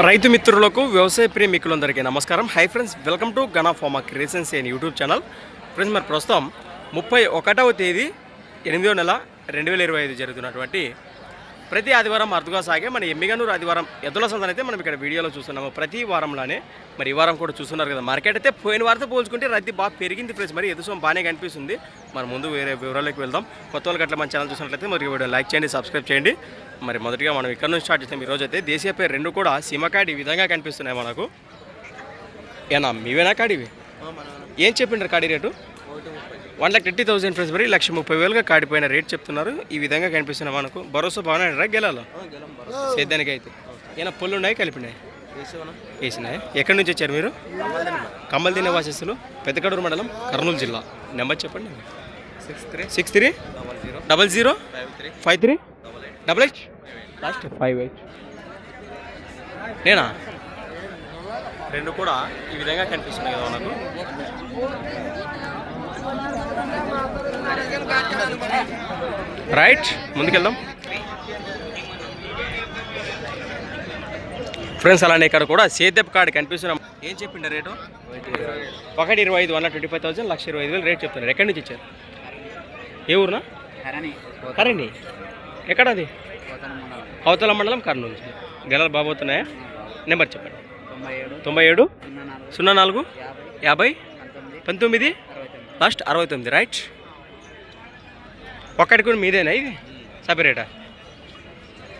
రైతు మిత్రులకు వ్యవసాయ ప్రేమికులందరికీ నమస్కారం. Hi friends welcome to Gana pharma creations అని యూట్యూబ్ ఛానల్ ఫ్రెండ్స్ మరి ప్రస్తుతం ముప్పై ఒకటవ తేదీ ఎనిమిదో నెల రెండు వేల ఇరవై ఐదు జరుగుతున్నటువంటి ప్రతి ఆదివారం అరుదుగా సాగే మన ఎమ్మిగనూరు ఆదివారం ఎద్దుల సందన అయితే మనం ఇక్కడ వీడియోలో చూస్తున్నాము. ప్రతి వారంలోనే మరి ఈ వారం కూడా చూస్తున్నారు కదా. మార్కెట్ అయితే పోయిన వారితో పోల్చుకుంటే రద్దీ బాగా పెరిగింది ఫ్రెండ్స్. మరి ఎదుసం బాగానే కనిపిస్తుంది. మరి ముందు వేరే వివరాలకు వెళ్దాం. కొత్త వాళ్ళకి అట్లా మన ఛానల్ చూసినట్లయితే మరి వీడియో లైక్ చేయండి సబ్స్క్రైబ్ చేయండి. మరి మొదటిగా మనం ఇక్కడ నుంచి స్టార్ట్ చేస్తాం. ఈరోజు అయితే దేశీయ పేరు రెండు కూడా సీమకాడి ఈ విధంగా కనిపిస్తున్నాయి మనకు. ఏనా మీవేనా కాడివి? ఏం చెప్పిండ్రు కాడి rate? One lakh thirty thousand friends మరి లక్ష ముప్పై వేలుగా కాడిపోయిన రేట్ చెప్తున్నారు. ఈ విధంగా కనిపిస్తున్నాయి మనకు భరోసా బాగున్నాయి గెలాలో? సేద్యానికి అయితే ఏమైనా పొల్లు ఉన్నాయి కలిపినాయి? వేసినాయి? ఎక్కడి నుంచి వచ్చారు మీరు? కమ్మల్ తినే వాసస్సులు పెద్దకడూరు మండలం కర్నూలు జిల్లా. నెంబర్ చెప్పండి six three. Six three? Double zero. Double zero? Five three. Double eight? Last? Five eight. నేనా? రెండు కూడా ఈ విధంగా కనిపిస్తున్నాయి కదా మనకు. రైట్ ముందుకెళ్దాం. ఫ్రెండ్స్ అలానే ఇక్కడ కూడా సేద్యప్ కార్డు కనిపిస్తున్నాం ఏం చెప్పిండ రేటు? ఒకటి ఇరవై ఐదు వన్ ట్వంటీ ఫైవ్ థౌసండ్ లక్ష ఇరవై ఐదు వేలు రేట్ చెప్తున్నారు. ఎక్కడి నుంచి ఇచ్చారు? ఏ ఊరునా? కరండి ఎక్కడ అది అవతల మండలం కర్నూలు గెలలు బాబోతున్నాయా నెంబర్ చెప్పండి. తొంభై ఏడు. సున్నా నాలుగు. యాభై పంతొమ్మిది. లాస్ట్ అరవై తొమ్మిది. రైట్ ఒక్కటి కూడా మీదేనా ఇది? సపరేటా?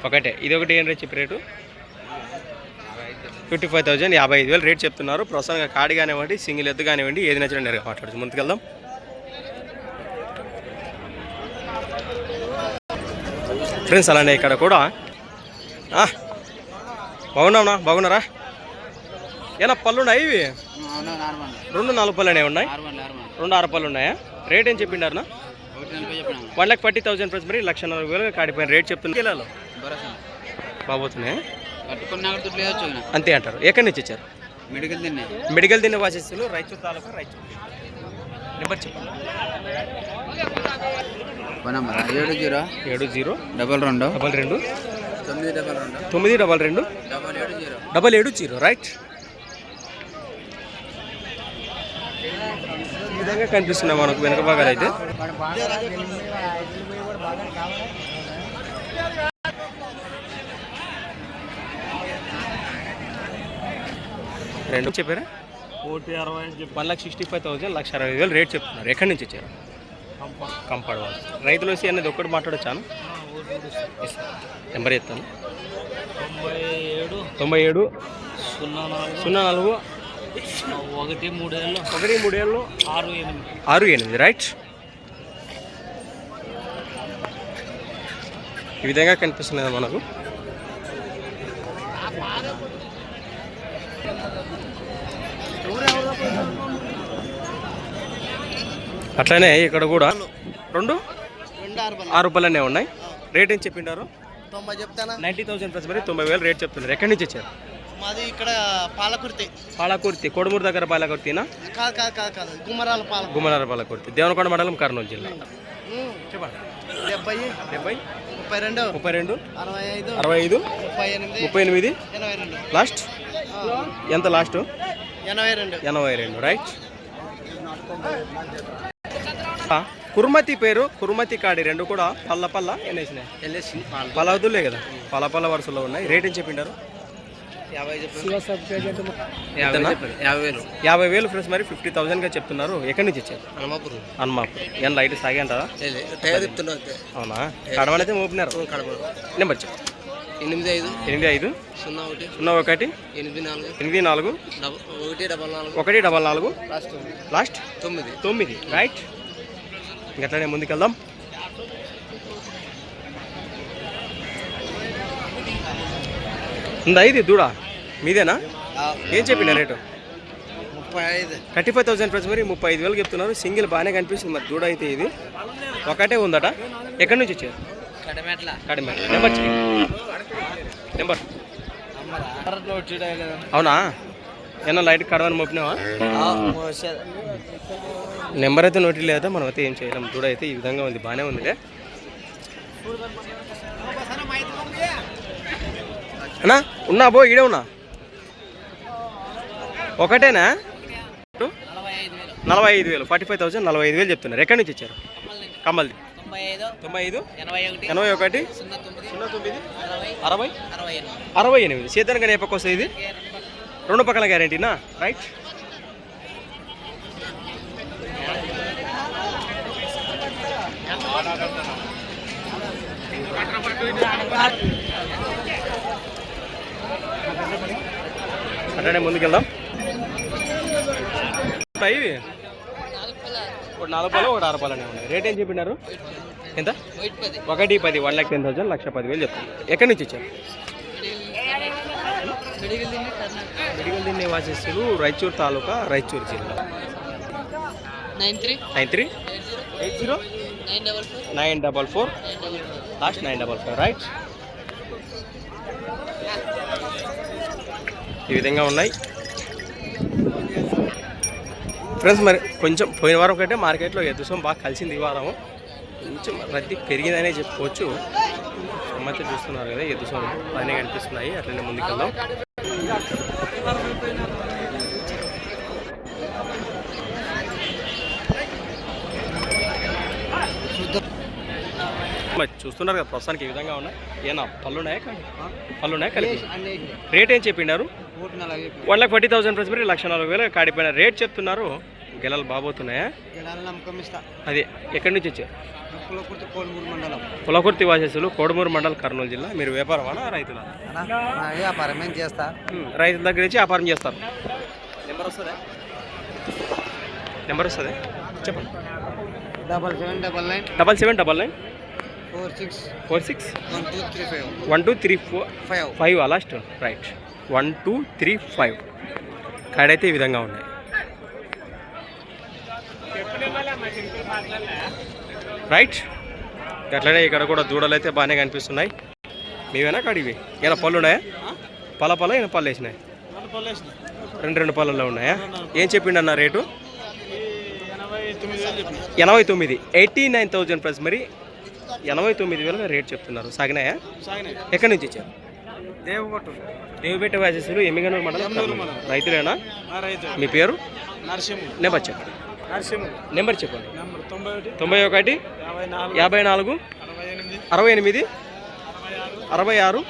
ఒకటే. ఇది ఒకటి ఏం రేట్ చెప్పి రేటు? ఫిఫ్టీ ఫైవ్ థౌజండ్ యాభై ఐదు వేలు రేట్ చెప్తున్నారు. ప్రస్తుతంగా కాడి కానివ్వండి సింగిల్ ఎద్దు కానివ్వండి ఏది నచ్చిన నేరుగా మాట్లాడుతుంది ముందుకెళ్దాం. ఫ్రెండ్స్ అలానే ఇక్కడ కూడా. బాగున్నావునా? బాగున్నారా? ఏనా పళ్ళు ఉన్నాయి ఇవి రెండు నాలుగు పళ్ళు అనేవి ఉన్నాయి రెండు ఆరు పళ్ళు ఉన్నాయా రేట్ ఏం చెప్పిండారు ఒకటి చెప్పినాము one lakh forty thousand friends మరి లక్ష నలభై వేలు కాడిపోయిన రేట్ కిలోలో భరోసా. బాబోతున్నాయి. అంతే అంటారు. ఎక్కడి నుంచి ఇచ్చారు మెడికల్ తిన్నే. మెడికల్ దిన్న వాసిస్తులు రైతు తాలూకా రైతు నెంబర్ చెప్పండి. ఏడు జీరో ఏడు జీరో డబల్ రెండు డబల్ రెండు తొమ్మిది డబల్ రెండు తొమ్మిది డబల్ రెండు డబల్ ఏడు జీరో డబల్ ఏడు జీరో. రైట్. విధంగా కనిపిస్తున్నాయి మనకు వెనక భాగాలు అయితే. రెండు చెప్పారా? కోటి అరవై one lakh sixty five thousand లక్ష అరవై వేలు రేట్ చెప్తున్నారు. ఎక్కడి నుంచి వచ్చారు? కంపౌండ్ రైతులు వచ్చి అనేది ఒక్కటి మాట్లాడొచ్చాను. నెంబర్ చెప్తాను. తొంభై ఏడు. తొంభై ఏడు సున్నా నాలుగు. సున్నా నాలుగు ఒకటి మూడేళ్ళు ఒకటి మూడేళ్ళు ఆరు ఎనిమిది. ఆరు ఎనిమిది రైట్. ఈ విధంగా కనిపిస్తుంది కదా మనకు. అట్లనే ఇక్కడ కూడా రెండు? రెండు ఆరు ఆరు రూపాయలనే ఉన్నాయి. రేట్ ఏం చెప్పిండారు? తొంభై చెప్తానా? నైంటీ థౌసండ్ ప్లస్ మరి తొంభై వేలు రేట్ చెప్తున్నారు. ఎక్కడి నుంచి వచ్చారు? మాది ఇక్కడ పాలకుర్తి. పాలకుర్తి కొడుమూరు దగ్గర పాలకుర్తినా? కాదు కాదు కాదు కాదు. గుమ్మరాల పాల గుమ్మనార పాలకుర్తి. దేవనకొండ మండలం కర్నూలు జిల్లా. చెప్పండి. డెబ్బై డెబ్బై? ముప్పై రెండు ముప్పై రెండు అరవై ఐదు అరవై ఐదు ముప్పై ఎనిమిది ముప్పై ఎనిమిది ఎనభై రెండు లాస్ట్ ఎంత లాస్ట్? ఎనభై రెండు ఎనభై రెండు రైట్. ఆ, కుర్మతి పేరు కుర్మతి కాడి రెండు కూడా పల్ల పల్ల ఎన్నేసినాయి? ఎల్ఎస్సి పలవదులే కదా. పల పల్ల వరుసలో ఉన్నాయి. రేట్ ఏం చెప్పిండారు? యాభై వేలు. ఫ్రెండ్స్ మరి ఫిఫ్టీ థౌసండ్గా చెప్తున్నారు. ఎక్కడి నుంచి ఇచ్చారు? హనుమాపురం. హనుమాపు ఏం లైట్ సాగే అంటారా? అవునా? కడవనైతే మోపినారు. నెంబర్ చెప్పు. ఎనిమిది ఐదు. ఎనిమిది ఐదు. సున్నా ఒకటి. సున్నా ఒకటి. ఎనిమిది నాలుగు. ఎనిమిది నాలుగు. ఒకటి డబల్ నాలుగు. ఒకటి డబల్ నాలుగు. Last last? తొమ్మిది. తొమ్మిది. రైట్. ఇంకట్లనే ముందుకెళ్దాం. ఉందా ఇది దూడ. మీదేనా? ఏం చెప్పిన రేటు? ముప్పై ఐదు. థర్టీ ఫైవ్ థౌసండ్ ప్రైస్ మరి ముప్పై ఐదు వేలు చెప్తున్నారు. సింగిల్ బాగానే కనిపిస్తుంది మరి దూడ అయితే ఇది. ఒకటే ఉందట. ఎక్కడి నుంచి వచ్చారు? కడమెట్ల. నెంబర్. నెంబర్ అవునా? ఏమన్నా లైట్ కడవని మోపినావా? నెంబర్ అయితే నోటి లేదా మనం అయితే ఏం చేయలేం. దూడ అయితే ఈ విధంగా ఉంది. బాగానే ఉంది అన్నా ఉన్నా బో ఈడే ఉన్నా. ఒకటేనా? నలభై ఐదు వేలు. ఫార్టీ ఫైవ్ థౌసండ్ నలభై ఐదు వేలు చెప్తున్నారు. ఎక్కడి నుంచి ఇచ్చారు కమ్మల్ది తొంభై ఐదు. ఎనభై ఒకటి. సున్నా తొమ్మిది. అరవై. అరవై? ఎనిమిది. సీతానికి ఏ పక్క వస్తుంది ఇది? రెండు పక్కల గ్యారంటీనా? రైట్. అట్లనే ముందుకెళ్దాం. ఇవి? ఒకటి నాలుగు పాలు ఒకటి ఆరు పాలు ఉన్నాయి. రేట్ ఏం చెప్పినారు? ఎంత? ఒకటి పది వన్ ల్యాక్ టెన్ థౌసండ్ లక్ష పదివేలు చెప్తాను ఎక్కడి నుంచి కర్ణాటక మిడిగల్ నివాసిస్తులు రాయచూరు తాలూకా రాయచూరు జిల్లా. Nine three. Nine three? Eight zero? Nine double four. Four? Nine double four. Last nine double five right. ఈ విధంగా ఉన్నాయి. ఫ్రెండ్స్ మరి కొంచెం పోయిన వారం కంటే మార్కెట్లో ఎదుసం బాగా కలిసింది ఈ వారం. కొంచెం రద్దీ పెరిగిందనే చెప్పుకోవచ్చు. సమ్మతి చూస్తున్నారు కదా ఎదుసం బాగానే కనిపిస్తున్నాయి. అట్లనే ముందుకెళ్దాం. మరి చూస్తున్నారు కదా ప్రస్తుతానికి ఈ విధంగా ఉన్నాయి? ఏనా పళ్ళు ఉన్నాయా కానీ పళ్ళు ఉన్నాయా కలిపి? రేట్ ఏం నలభై one lakh forty thousand plus మరి లక్ష నాలుగు వేలు కాడిపోయిన. రేట్ చెప్తున్నారు. గెలలు బాబోతున్నాయా? అదే ఎక్కడి నుంచి వచ్చారు? కులకుర్తి వాసేసులు కోడమూరు మండల్ కర్నూలు జిల్లా. మీరు వ్యాపారమా రైతుల? వ్యాపారం ఏం చేస్తా? రైతుల దగ్గర నుంచి వ్యాపారం చేస్తారు. నెంబర్ వస్తుందా? నెంబర్ వస్తుంది? చెప్పండి. Double seven double nine. Double seven double nine. Four six. Four six? One two three four? Five. Five last? Right. One two three five. కాడైతే ఈ విధంగా ఉన్నాయి. రైట్. అట్లనే ఇక్కడ కూడా దూడలు అయితే బాగానే కనిపిస్తున్నాయి. మీవేనా కాడివి? ఏమైనా పళ్ళు ఉన్నాయా? పల పల ఏమైనా పళ్ళు వేసినాయి? రెండు రెండు పళ్ళల్లో ఉన్నాయా? ఏం చెప్పిండు అన్న రేటు ఎనభై తొమ్మిది. Eighty nine thousand plus. మరి ఎనభై తొమ్మిది వేలుగా రేట్ చెప్తున్నారు. సాగినాయా? ఎక్కడి నుంచి ఇచ్చారు? దేవగొట్టు దేవిపేట వ్యాసెస్లు ఎమ్మిగనూరు మండలం. రైతులేనా? రైతు. మీ పేరు? నరసింహ. నెంబర్ చెప్పండి. నరసింహ. నెంబర్ చెప్పండి. తొంభై ఒకటి. యాభై నాలుగు. అరవై ఎనిమిది. అరవై ఆరు.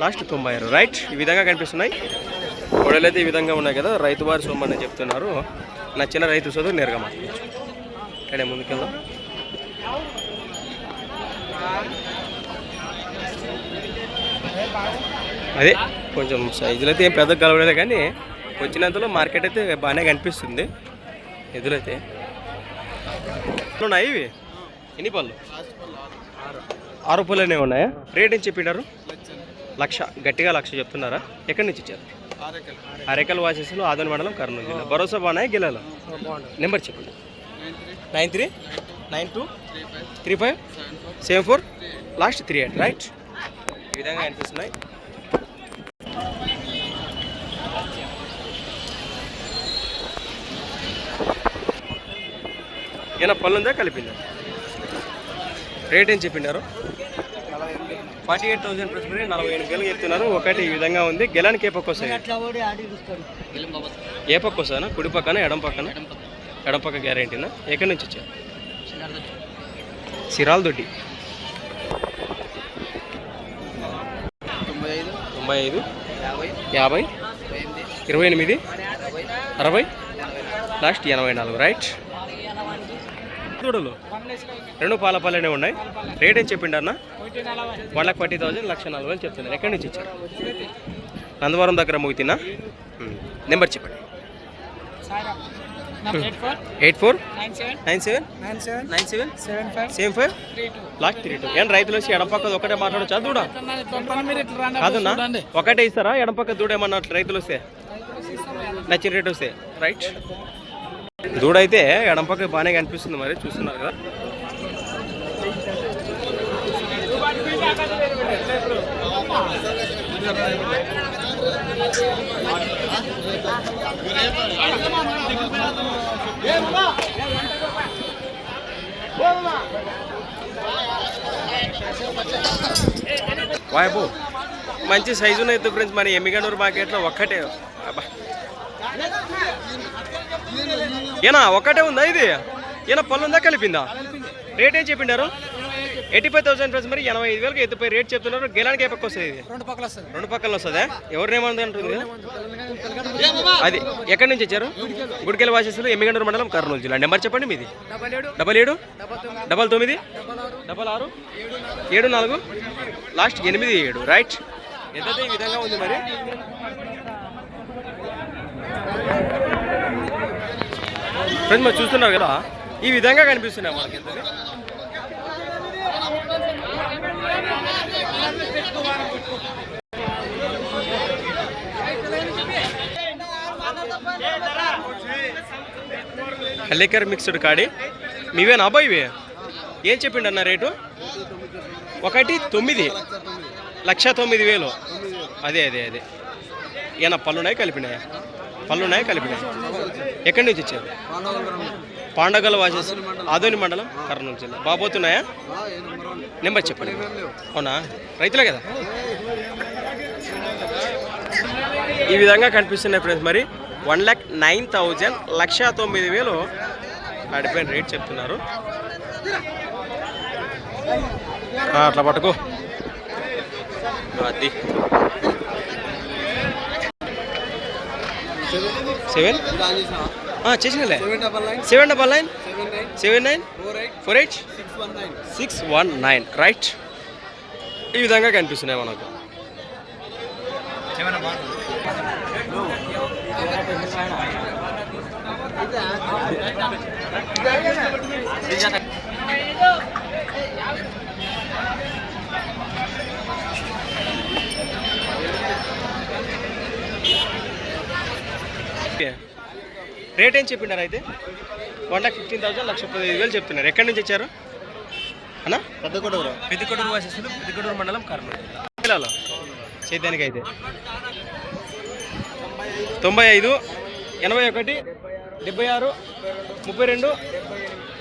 లాస్ట్ తొంభై ఆరు. రైట్ ఈ విధంగా కనిపిస్తున్నాయి. గొడవలు అయితే ఈ విధంగా ఉన్నాయి కదా రైతు వారి సొమ్మని చెప్తున్నారు. నచ్చిన రైతు సోదరు నేరుగా మాట్లాడచ్చు. ఇక్కడే ముందుకెళ్దాం. అదే కొంచెం సైజులు అయితే ఏం పెద్ద కలవలేదు కానీ వచ్చినంతలో మార్కెట్ అయితే బాగానే కనిపిస్తుంది. ఎదురైతే. ఉన్నాయి ఇవి? ఎన్ని పళ్ళు? ఆరు పళ్ళనే ఉన్నాయా? రేట్ ఏం చెప్పినారు? లక్ష. గట్టిగా లక్ష చెప్తున్నారా? ఎక్కడి నుంచి ఇచ్చారు? అరేకల్ వాసెస్లో ఆదోని మండలం కర్నూలు జిల్లా. భరోసా బాగున్నాయి? గెలాల? నెంబర్ చెప్పండి. Nine three? Nine two three five seven four last three eight right. ఈ విధంగా అనిపిస్తున్నాయి ఏమైనా పళ్ళు ఉందా? కలిపిందా? రేట్ ఏం చెప్పిండారు? ఫార్టీ ఎయిట్ థౌసండ్ ప్లస్ మరి నలభై ఎనిమిది వేలు చెప్తున్నారు. ఒకటి ఈ విధంగా ఉంది. గెలానికి ఏ పక్క వస్తాయి? ఏ పక్క వస్తుందా కుడి పక్కన ఎడం పక్కన? ఎడం పక్క గ్యారెంటీనా? ఎక్కడి నుంచి వచ్చారు? సిరాల్ దొడ్డి తొంభై ఐదు. యాభై. ఇరవై ఎనిమిది. అరవై. లాస్ట్ ఎనభై నాలుగు. రైట్. దూడలు. రెండు పాల పల్లెనే ఉన్నాయి. రేట్ ఏం చెప్పిండు అన్న? వన్ లాక్ ఫార్టీ థౌసండ్ లక్ష నాలుగు వేలు చెప్తున్నారు. ఎక్కడి నుంచి ఇచ్చారు? నందవరం దగ్గర ముగితినా నెంబర్ చెప్పండి. Eight four nine seven nine seven nine seven seven seven five same five last three two ఏం రైతులు వచ్చి ఎడం పక్క ఒకటే మాట్లాడచ్చా దూడ కాదన్నా? ఒకటే ఇస్తారా? ఎడం పక్క దూడ ఏమన్నా రైతులు వస్తే? నచ్చిన రేట్ వస్తే? రైట్ దూడ అయితే ఎడం పక్క బాగానే కనిపిస్తుంది మరి చూస్తున్నారు కదా. వాయబు మంచి సైజు ఉన్నాయి ఫ్రెండ్స్ మన ఎమ్మిగనూరు మార్కెట్లో ఒక్కటే. ఏనా ఒక్కటే ఉందా ఇది? ఏనా పళ్ళు ఉందా కలిపిందా? రేట్ ఏం చెప్పిండారు? ఎయిటీ ఫైవ్ థౌసండ్ ప్లస్ మరి ఎనభై ఐదు వేలకు ఎత్తుపై రేట్ చెప్తున్నారు. గెలానికి ఏ పక్క వస్తుంది ఇది? రెండు పక్కల వస్తుంది రెండు పక్కల వస్తుందా? ఎవరినేమంది అంటుంది అది ఎక్కడి నుంచి వచ్చారు? గుడికెళ్ళ. వాసేసులు ఎమ్మిగండూరు మండలం కర్నూలు జిల్లా. నెంబర్ చెప్పండి మీది. డబల్ ఏడు. డబల్ ఏడు? డబల్ తొమ్మిది. డబల్ ఆరు? ఏడు నాలుగు? లాస్ట్ ఎనిమిది ఏడు. రైట్. ఎంతైతే ఈ విధంగా ఉంది మరి? ఫ్రెండ్స్ మరి చూస్తున్నారు కదా? ఈ విధంగా కనిపిస్తున్నాయి మనకి ఎంతది? హల్లికర్ మిక్స్డ్ కాడి. మీవేనా అబ్బాయి ఇవే? ఏం చెప్పిండి అన్న రేటు? ఒకటి తొమ్మిది. లక్ష తొమ్మిది వేలు. అదే అదే అదే. ఏనా పళ్ళున్నాయి కలిపినాయా? పళ్ళున్నాయి కలిపినాయి? ఎక్కడి నుంచి వచ్చారు పాండగల వాసెస్ ఆదోని మండలం కర్నూలు జిల్లా. బాబోతున్నాయా నెంబర్ చెప్పండి. అవునా? రైతులే కదా? ఈ విధంగా కనిపిస్తున్నాయి ఫ్రెండ్స్ మరి. వన్ ల్యాక్ నైన్ థౌజండ్ లక్ష తొమ్మిది వేలు అడిపోయిన రేట్ చెప్తున్నారు. అట్లా పట్టుకో. అది. Seven? చేసినలే. Seven double nine seven nine four eight six one nine right ఈ విధంగా కనిపిస్తున్నాయి మనకు. రేట్ ఏం చెప్పినారు అయితే? వన్ లాక్ ఫిఫ్టీన్ థౌసండ్ లక్ష పదిహేను వేలు చెప్తున్నారు ఎక్కడి నుంచి వచ్చారు? అన్నా? పెద్దకొడూరు పెద్దకొడూరు వాసేసులు పెద్దకొడూరు మండలం జిల్లాలో. చైతానికి అయితే తొంభై ఐదు ఎనభై ఒకటి డెబ్బై ఆరు ముప్పై రెండు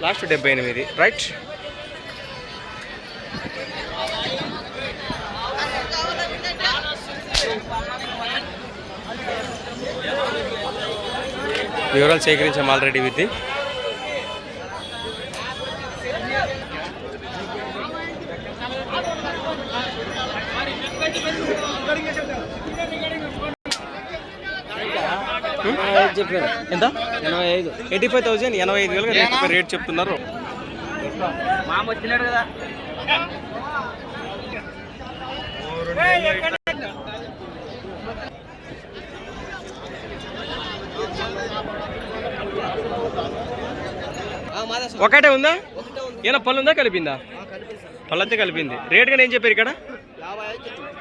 లాస్ట్ డెబ్బై ఎనిమిది. రైట్? వివరాలు సేకరించాం ఆల్రెడీ విత్ ఎంత? ఎనభై ఐదు. ఎయిటీ ఫైవ్ థౌసండ్ ఎనభై ఐదు వేలుగా రేట్ రేట్ చెప్తున్నారు. మామ వచ్చినాడు కదా. ఒకటే ఉందా? ఏనా పళ్ళు ఉందా కలిపిందా? పళ్ళంతే కలిపింది. రేట్ కానీ ఏం చెప్పారు ఇక్కడ?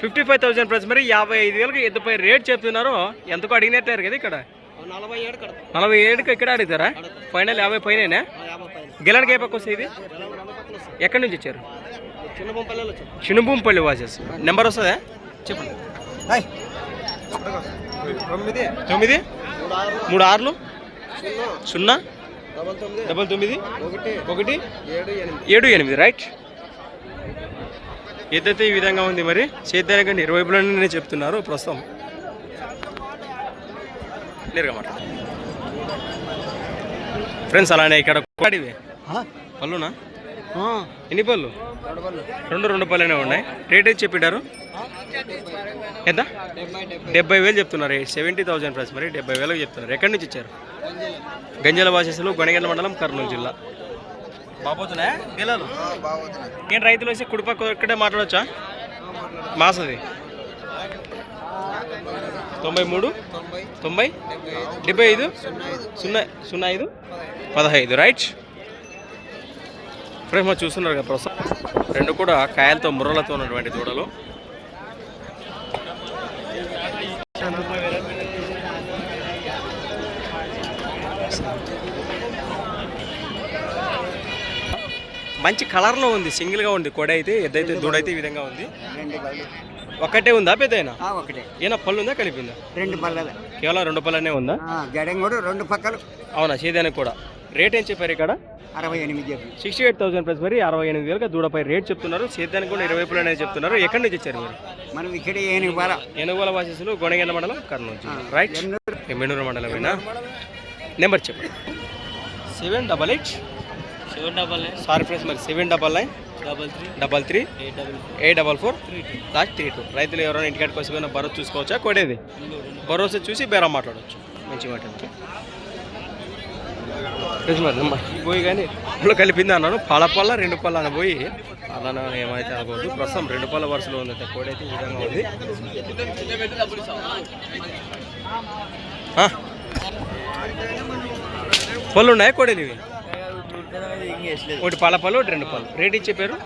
ఫిఫ్టీ ఫైవ్ థౌసండ్ ప్లస్ మరి యాభై ఐదు వేలకు ఎద్దుపై రేట్ చెప్తున్నారు ఎంతకు అడిగినట్టారు కదా ఇక్కడ? నలభై ఏడుకి ఇక్కడ అడుగుతారా? ఫైనల్ యాభై పైన గెలడానికి ఏ పక్క వస్తుంది ఇది? ఎక్కడి నుంచి వచ్చారు? చినుబూంపల్లి వాచెస్ నెంబర్ వస్తుందా? చెప్పండి. తొమ్మిది. తొమ్మిది? మూడు ఆరు మూడు ఆరులు? సున్నా? డబల్ తొమ్మిది. ఒకటి. ఒకటి? ఏడు ఎనిమిది. ఏడు ఎనిమిది రైట్. ఏదైతే ఈ విధంగా ఉంది మరి సేద్యానికి ఇరువైపులోనే చెప్తున్నారు ప్రస్తుతం. నేరుగా మాట్లాడు. ఫ్రెండ్స్ అలానే ఇక్కడ కోడివి పళ్ళునా? ఎన్ని పళ్ళు? రెండు రెండు పళ్ళనే ఉన్నాయి. రేట్ ఏది చెప్పిడారు ఎంత? డెబ్బై వేలు చెప్తున్నారు. సెవెంటీ థౌసండ్ ప్రైస్ మరి డెబ్బై వేలకు చెప్తున్నారు. ఎక్కడి నుంచి ఇచ్చారు? గంజల వాసేసులు గొనగండ్ల మండలం కర్నూలు జిల్లా. బాబోతున్నాయా? రైతులు వచ్చి కుడిపక్క ఇక్కడే మాట్లాడవచ్చా మాసది. తొంభై మూడు? తొంభై? డెబ్బై ఐదు? సున్నా సున్నా ఐదు? పదహైదు. రైట్ ఫ్రెండ్స్ మరి చూస్తున్నారు కదా ప్రస్తుతం. రెండు కూడా కాయలతో ముర్రలతో ఉన్నటువంటి దూడలు. మంచి కలర్లో ఉంది సింగిల్గా ఉంది కొడ అయితే ఎద్దైతే దూడైతే ఈ విధంగా ఉంది. పళ్ళు ఒకటే ఉందా పెద్దయినా ఒకటే. ఏనా పళ్ళు ఉందా కలిపిందా రెండు పళ్ళలు కేవలం రెండు పళ్ళనే ఉందా? గడంగుడు రెండు పక్కలు. అవునా చేదానికి కూడా. రేట్ ఏం చెప్పారు ఇక్కడ? అరవై ఎనిమిది సిక్స్టీ ఎయిట్ థౌసండ్ ప్లస్ మరి అరవై ఎనిమిది వేలుగా దూడపై రేట్ చెప్తున్నారు. సేద్యానికి కూడా ఇరవై అనేది చెప్తున్నారు. ఎక్కడి నుంచి వచ్చారు మీరు? మనం ఇక్కడ ఏనుగోల వాసేసులు గొనగండ్ల మండలం కర్నూలు. రైట్ ఎమ్మెనూరు మండలమేనా? నెంబర్ చెప్పండి. Seven double eight seven double nine sorry friends మరి seven double nine double three double three eight double eight double four last three two రైతులు ఎవరైనా ఇంటికాడికి వచ్చి భరోసా చూసుకోవచ్చా? కొడేది? భరోసా చూసి బేరం మాట్లాడవచ్చు మంచి మాట ఫ్రెండ్స్ మరి పోయి కానీ ఇప్పుడు కలిపింది అన్నాను. పళ్ళ పళ్ళ రెండు పళ్ళ అని పోయి అలానే ఏమైతే అనుకోవద్దు. ప్రస్తుతం రెండు పళ్ళ వరుసలో ఉంది కోడైతే ఈ విధంగా ఉంది. పళ్ళు ఉన్నాయా కోడేది ఇవి ఒకటి పళ్ళ పళ్ళు ఒకటి రెండు పళ్ళు రేట్ ఇచ్చే పేరు?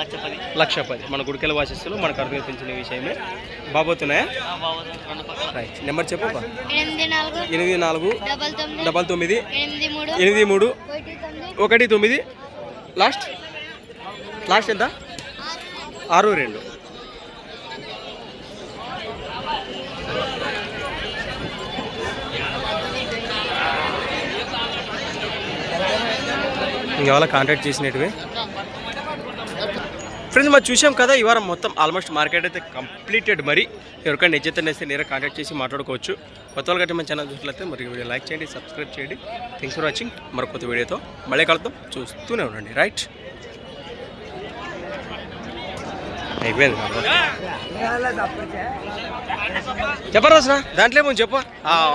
లక్ష పది లక్ష పది మన గుడికెల వాసిస్తులు మనకు అర్థమైపించిన విషయమే బాబోతున్నాయా రైట్. నెంబర్ చెప్పు. ఎనిమిది నాలుగు డబల్ తొమ్మిది ఎనిమిది మూడు ఒకటి తొమ్మిది. లాస్ట్? లాస్ట్ ఎంత? ఆరు రెండు. ఇంకెవరా కాంటాక్ట్ చేసినట్టువే. ఫ్రెండ్స్ మనం చూసాం కదా ఈ వారం మొత్తం ఆల్మోస్ట్ మార్కెట్ అయితే కంప్లీటెడ్ మరి ఎవరికైనా నిజతనే అయితే నేరే కాంటాక్ట్ చేసి మాట్లాడుకోవచ్చు. కొత్త వాళ్ళు గట్టి మన ఛానల్ చూసినట్లయితే మరి వీడియో లైక్ చేయండి సబ్స్క్రైబ్ చేయండి. థ్యాంక్స్ ఫర్ వాచింగ్ మరొక కొత్త వీడియోతో మళ్ళీ కలుద్దాం. చూస్తూనే ఉండండి. రైట్ అయిపోయింది చెప్పరా సార్ దాంట్లో ఏమో చెప్ప.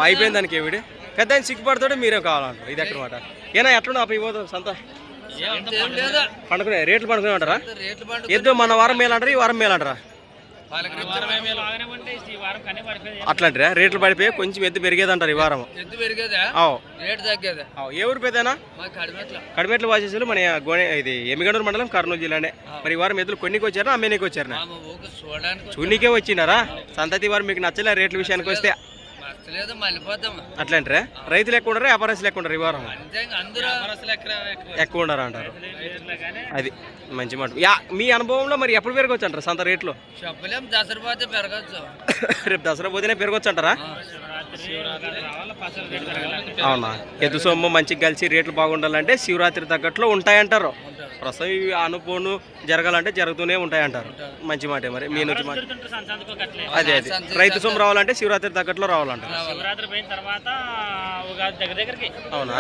అయిపోయింది దానికి ఏ వీడియో. పెద్ద ఆయన సిగ్గుపడతాడు మీరే కావాలంటారు ఇది ఎక్కడ మాట ఏనా ఎట్లా ఆపి పోతాం సంత? పండుకునే రేట్లు పండుకునే అంటారా? ఎద్దు మన వారం మేలంటారా ఈ వారం మేలంటారా అట్లాంటిరా రేట్లు పడిపోయి కొంచెం ఎద్దు ఈ వారం. పెరిగేదా. రేటు తగ్గేదా? ఆవ్. ఏ ఊరు పెద్దనా కడిమెట్ల. కడిమెట్లు వాసేసారు మన గోనె ఇది ఎమ్మిగండూరు మండలం కర్నూలు జిల్లానే. మరి ఈ వారం ఎద్దులు కొన్నికి వచ్చారా అమ్మేనికి వచ్చారా? చూడనికే వచ్చినారా? సంతతి వారు మీకు నచ్చలే రేట్ల విషయానికి వస్తే. మళ్ళీపోతాం. అట్లాంటిరా? రైతులు ఎక్కువ ఉండరా వ్యాపారస్తులు ఎక్కువ ఉండరు ఈ వారం? అందరూ ఎక్కువ? ఉండరా అంటారు. అది మంచి మాట. మీ అనుభవంలో మరి ఎప్పుడు పెరగవచ్చు అంటారు సంత రేట్లు? చెప్పలేం దసరా పోతే పెరగచ్చు. రేపు దసరా పోతేనే అంటారా అవునా? ఎద్దు సొమ్ము మంచిగా కలిసి రేట్లు బాగుండాలంటే శివరాత్రి తగ్గట్లో ఉంటాయంటారు. ప్రస్తుతం ఇవి అనుకోను జరగాలంటే జరుగుతూనే ఉంటాయంటారు. మంచి మాట మరి. మీ నుంచి మాట అదే అదే. రైతు సొమ్ము రావాలంటే శివరాత్రి తగ్గట్లో రావాలంటారు. శివరాత్రి పోయిన తర్వాత ఉగాది దగ్గర దగ్గరికి. అవునా?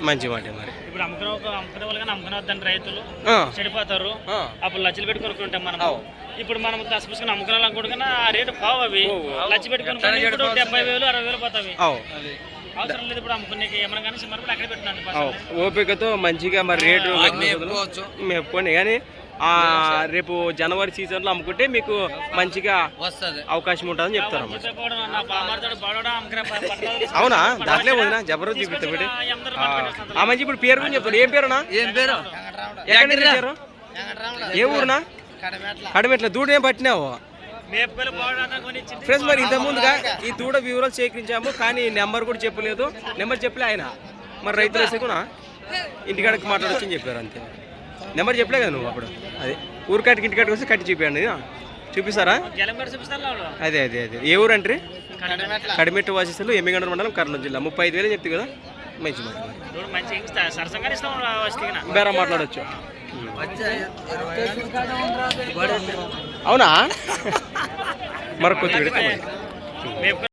మంచి మాట మరి. ఇప్పుడు అమ్ముకునే అమ్ముకునే అమ్ముకునే రైతులు. ఆ, చెడిపోతారు. అప్పుడు లచ్చలు పెట్టి కొనుక్కుంటాం మనం. ఇప్పుడు మనం దశపుసుకుని అమ్ముకోవాలనుకుంటున్నా ఆ రేటు పావు అవి. లచ్చ పెట్టుకుని డెబ్బై వేలు అరవై వేలు పోతావి ఓపికతో మంచిగా మరి రేటు మేపుకోండి కానీ ఆ రేపు జనవరి సీజన్లో అమ్ముకుంటే మీకు మంచిగా వస్తుంది. అవకాశం ఉంటుందని చెప్తారు బాడోడా అవునా? దాంట్లో వదినా జబర్దస్త్ చూపిస్తా అందరూ ఆ మంచి ఇప్పుడు పేరు గురించి చెప్తాడు ఏం పేరునా? ఏం పేరు? ఏ ఊరునా? కడిమెట్ల. దూడ ఏం పట్టినావు? ఫ్రెండ్స్ మరి ఇంత ముందుగా ఈ దూడ వివరాలు సేకరించాము కానీ నెంబర్ కూడా చెప్పలేదు. నెంబర్ చెప్పలే ఆయన. మరి రైతులు వస్తే కూడా ఇంటికాడికి మాట్లాడొచ్చని చెప్పారు అంతే. నెంబర్ చెప్పలే కదా నువ్వు అప్పుడు? అదే. ఊరికాటికి ఇంటికాడికి వస్తే కట్టి చూపించండి చూపిస్తారా? అదే అదే అదే. ఏ ఊరు అంటే కడిమెట్టు వాసిస్తులు ఎమ్మిగండ్ర మండలం కర్నూలు జిల్లా. ముప్పై ఐదు వేలు చెప్తే కదా మంచి బేరం మాట్లాడొచ్చు. అవునా? మరొక